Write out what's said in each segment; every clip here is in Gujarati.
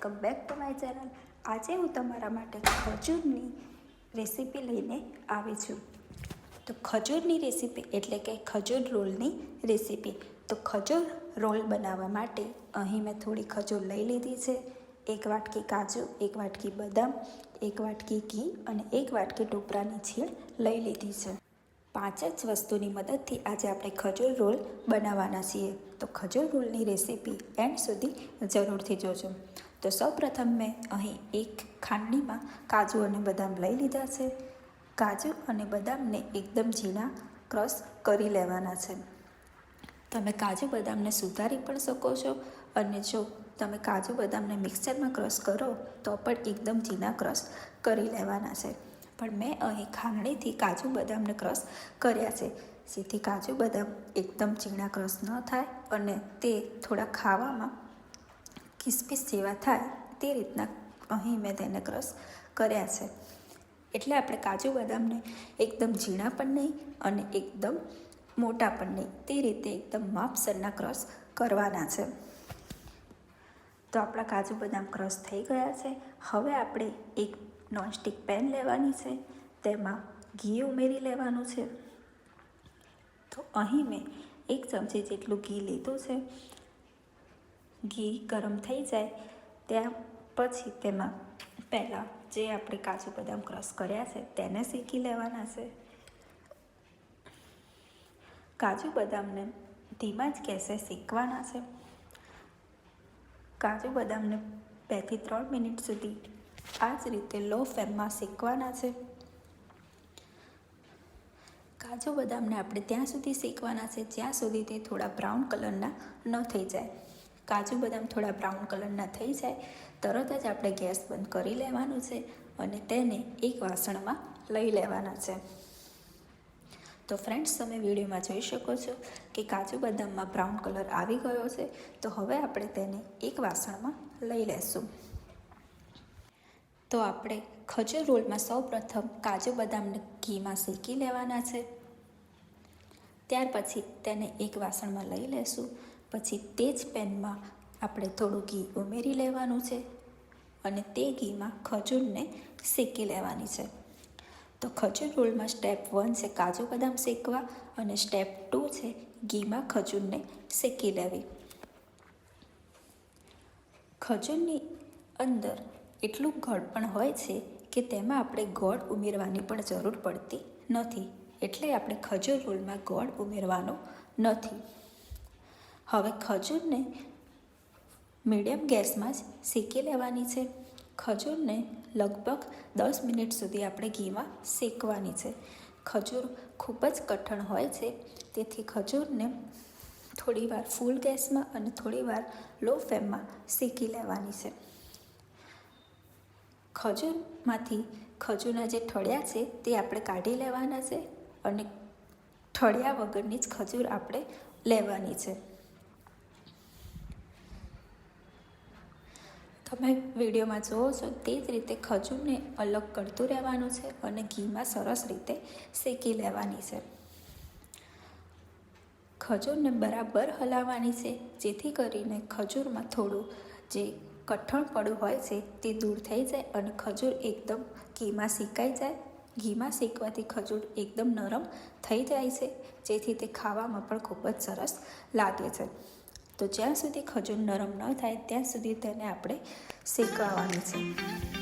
Welcome back to my channel આજે હું તમારા માટે ખજૂરની રેસીપી લઈને આવી છું. તો ખજૂરની રેસીપી એટલે કે ખજૂર રોલની રેસીપી. તો ખજૂર રોલ બનાવવા માટે અહીં મેં થોડી ખજૂર લઈ લીધી છે. એક વાટકી કાજુ, એક વાટકી બદામ, એક વાટકી ઘી અને એક વાટકી ટોપરાની છીણ લઈ લીધી છે. પાંચ જ વસ્તુની મદદથી આજે આપણે ખજૂર રોલ બનાવવાના છીએ. તો ખજૂર રોલની રેસીપી એન્ડ સુધી જરૂરથી જોજો. તો સૌપ્રથમ મેં અહીં એક ખાંડણીમાં કાજુ અને બદામ લઈ લીધા છે. કાજુ અને બદામને એકદમ ઝીણા ક્રશ કરી લેવાના છે. તમે કાજુ બદામને સુધારી પણ શકો છો અને જો તમે કાજુ બદામને મિક્સરમાં ક્રશ કરો તો પણ એકદમ ઝીણા ક્રશ કરી લેવાના છે. પણ મેં અહીં ખાંડણીથી કાજુ બદામને ક્રશ કર્યા છે. જેથી કાજુ બદામ એકદમ ઝીણા ક્રશ ન થાય અને તે થોડા ખાવામાં કિસમિસ જેવા થાય તે રીતના અહીં મેં તેને ક્રશ કર્યા છે. એટલે આપણે કાજુ બદામને એકદમ ઝીણા પણ નહીં અને એકદમ મોટા પણ નહીં, તે રીતે એકદમ માપસરના ક્રશ કરવાના છે. તો આપણા કાજુ બદામ ક્રશ થઈ ગયા છે. હવે આપણે એક નોનસ્ટિક પેન લેવાની છે, તેમાં ઘી ઉમેરી લેવાનું છે. તો અહીં મેં એક ચમચી જેટલું ઘી લીધું છે. ઘી ગરમ થઈ જાય ત્યાં પછી તેમાં પહેલાં જે આપણે કાજુ બદામ ક્રશ કર્યા છે તેને શેકી લેવાના છે. કાજુ બદામને ધીમા જ ગેસે શેકવાના છે. કાજુ બદામને બેથી ત્રણ મિનિટ સુધી આ જ રીતે લો ફ્લેમમાં શેકવાના છે. કાજુ બદામને આપણે ત્યાં સુધી શેકવાના છે જ્યાં સુધી તે થોડા બ્રાઉન કલરના ન થઈ જાય. કાજુ બદામ થોડા બ્રાઉન કલરના થઈ જાય, તરત જ આપણે ગેસ બંધ કરી લેવાનું છે અને તેને એક વાસણમાં લઈ લેવાના છે. તો ફ્રેન્ડ્સ તમે વિડીયોમાં જોઈ શકો છો કે કાજુ બદામમાં બ્રાઉન કલર આવી ગયો છે, તો હવે આપણે તેને એક વાસણમાં લઈ લેશું. તો આપણે ખજૂર રોલમાં સૌ પ્રથમ કાજુ બદામને ઘીમાં શેકી લેવાના છે. ત્યાર પછી તેને એક વાસણમાં લઈ લેશું. પછી તે જ પેનમાં આપણે થોડું ઘી ઉમેરી લેવાનું છે અને તે ઘીમાં ખજૂરને શેકી લેવાની છે. તો ખજૂર રોલમાં સ્ટેપ વન છે કાજુ બદામ શેકવા અને સ્ટેપ ટુ છે ઘીમાં ખજૂરને શેકી લેવી. ખજૂરની અંદર એટલું ગળ પણ હોય છે કે તેમાં આપણે ગોળ ઉમેરવાની પણ જરૂર પડતી નથી. એટલે આપણે ખજૂર રોલમાં ગોળ ઉમેરવાનો નથી. હવે ખજૂરને મીડિયમ ગેસમાં જ શેકી લેવાની છે. ખજૂરને લગભગ દસ મિનિટ સુધી આપણે ઘીમાં શેકવાની છે. ખજૂર ખૂબ જ કઠણ હોય છે, તેથી ખજૂરને થોડીવાર ફૂલ ગેસમાં અને થોડીવાર લો ફ્લેમમાં શેકી લેવાની છે. ખજૂરમાંથી ખજૂરના જે ઠળિયા છે તે આપણે કાઢી લેવાના છે અને ઠળિયા વગરની જ ખજૂર આપણે લેવાની છે. તમે વિડીયોમાં જુઓ છો, તે જ રીતે ખજૂરને અલગ કરતું રહેવાનું છે અને ઘીમાં સરસ રીતે શેકી લેવાની છે. ખજૂરને બરાબર હલાવવાની છે, જેથી કરીને ખજૂરમાં થોડું જે કઠણપણું હોય છે, તે દૂર થઈ જાય અને ખજૂર એકદમ ઘીમાં શેકાઈ જાય. ઘીમાં શેકવાથી ખજૂર એકદમ નરમ થઈ જાય છે, જેથી તે ખાવામાં પણ ખૂબ જ સરસ લાગે છે. તો જ્યાં સુધી ખજૂર નરમ ન થાય ત્યાં સુધી તેને આપણે શેકવાની છે.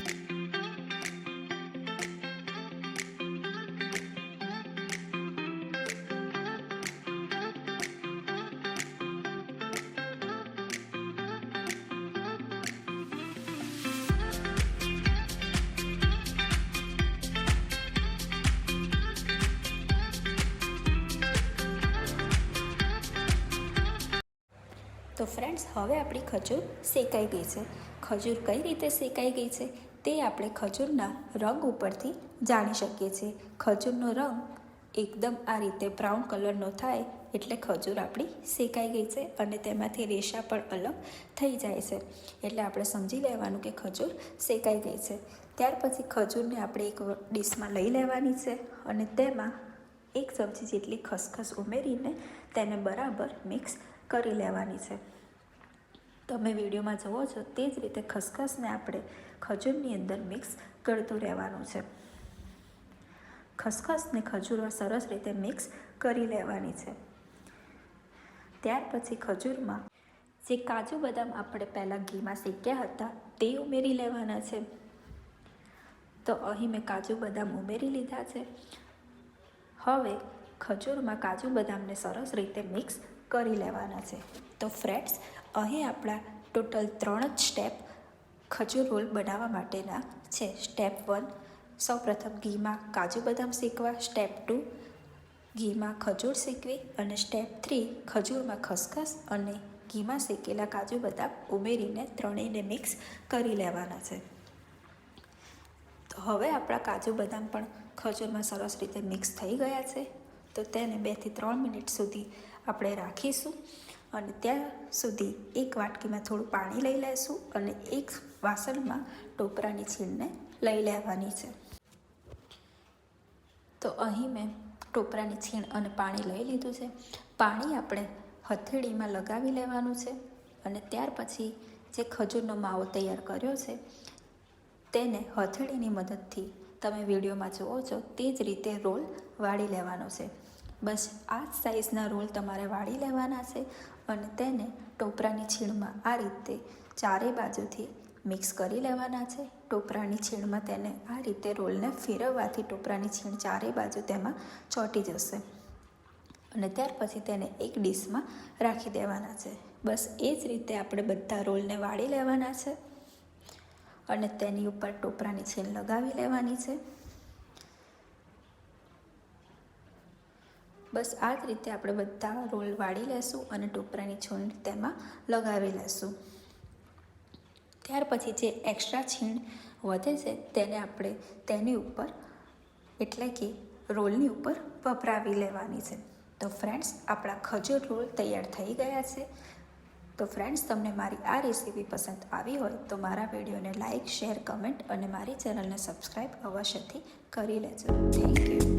તો ફ્રેન્ડ્સ હવે આપણી ખજૂર શેકાઈ ગઈ છે. ખજૂર કઈ રીતે શેકાઈ ગઈ છે તે આપણે ખજૂરના રંગ ઉપરથી જાણી શકીએ છીએ. ખજૂરનો રંગ એકદમ આ રીતે બ્રાઉન કલરનો થાય એટલે ખજૂર આપણી શેકાઈ ગઈ છે અને તેમાંથી રેશા પણ અલગ થઈ જાય છે. એટલે આપણે સમજી લેવાનું કે ખજૂર શેકાઈ ગઈ છે. ત્યાર પછી ખજૂરને આપણે એક ડીશમાં લઈ લેવાની છે અને તેમાં એક ચમચી જેટલી ખસખસ ઉમેરીને તેને બરાબર મિક્સ કરી લેવાની છે. તમે વિડીયોમાં જુઓ છો તે જ રીતે ખસખસને આપણે ખજૂરની અંદર મિક્સ કરતું રહેવાનું છે. ખસખસને ખજૂરમાં સરસ રીતે મિક્સ કરી લેવાની છે. ત્યાર પછી ખજૂરમાં જે કાજુ બદામ આપણે પહેલાં ઘીમાં શેક્યા હતા તે ઉમેરી લેવાના છે. તો અહીં મેં કાજુ બદામ ઉમેરી લીધા છે. હવે ખજૂરમાં કાજુ બદામને સરસ રીતે મિક્સ કરી લેવાના છે. તો ફ્રેન્ડ્સ અહીં આપણા ટોટલ ત્રણ જ સ્ટેપ ખજૂર રોલ બનાવવા માટેના છે. સ્ટેપ વન સૌપ્રથમ ઘીમાં કાજુ બદામ શેકવા. સ્ટેપ ટુ ઘીમાં ખજૂર શેકવી. અને સ્ટેપ થ્રી ખજૂરમાં ખસખસ અને ઘીમાં શેકેલા કાજુ બદામ ઉમેરીને ત્રણેયને મિક્સ કરી લેવાના છે. તો હવે આપણા કાજુ બદામ પણ ખજૂરમાં સરસ રીતે મિક્સ થઈ ગયા છે. તો તેને બેથી ત્રણ મિનિટ સુધી આપણે રાખીશું અને ત્યાં સુધી એક વાટકીમાં થોડું પાણી લઈ લઈશું અને એક વાસણમાં ટોપરાની છીણને લઈ લેવાની છે. તો અહીં મેં ટોપરાની છીણ અને પાણી લઈ લીધું છે. પાણી આપણે હથેળીમાં લગાવી લેવાનું છે અને ત્યાર પછી જે ખજૂરનો માવો તૈયાર કર્યો છે તેને હથેળીની મદદથી તમે વિડીયોમાં જુઓ છો તે જ રીતે રોલ વાળી લેવાનો છે. બસ આ જ સાઇઝના રોલ તમારે વાળી લેવાના છે અને તેને ટોપરાની છીણમાં આ રીતે ચારે બાજુથી મિક્સ કરી લેવાના છે. ટોપરાની છીણમાં તેને આ રીતે રોલને ફેરવવાથી ટોપરાની છીણ ચારે બાજુ તેમાં ચોંટી જશે. અને ત્યાર પછી તેને એક ડીશમાં રાખી દેવાના છે. બસ એ જ રીતે આપણે બધા રોલને વાળી લેવાના છે. અને તેની ઉપર ટોપરાની છીણ લગાવી લેવાની છે. બસ આ જ રીતે આપણે બધા રોલ વાળી લેશું અને ટોપરાની છીણ તેમાં લગાવી લેશું. ત્યાર પછી જે એક્સ્ટ્રા છીણ વધે છે તેને આપણે તેની ઉપર, એટલે કે રોલની ઉપર વપરાવી લેવાની છે. તો ફ્રેન્ડ્સ આપણા ખજૂર રોલ તૈયાર થઈ ગયા છે. તો ફ્રેન્ડ્સ તમને મારી આ રેસીપી પસંદ આવી હોય તો મારા વિડીયોને લાઇક શેર કમેન્ટ અને મારી ચેનલને સબસ્ક્રાઈબ અવશ્યથી કરી લેજો. Thank you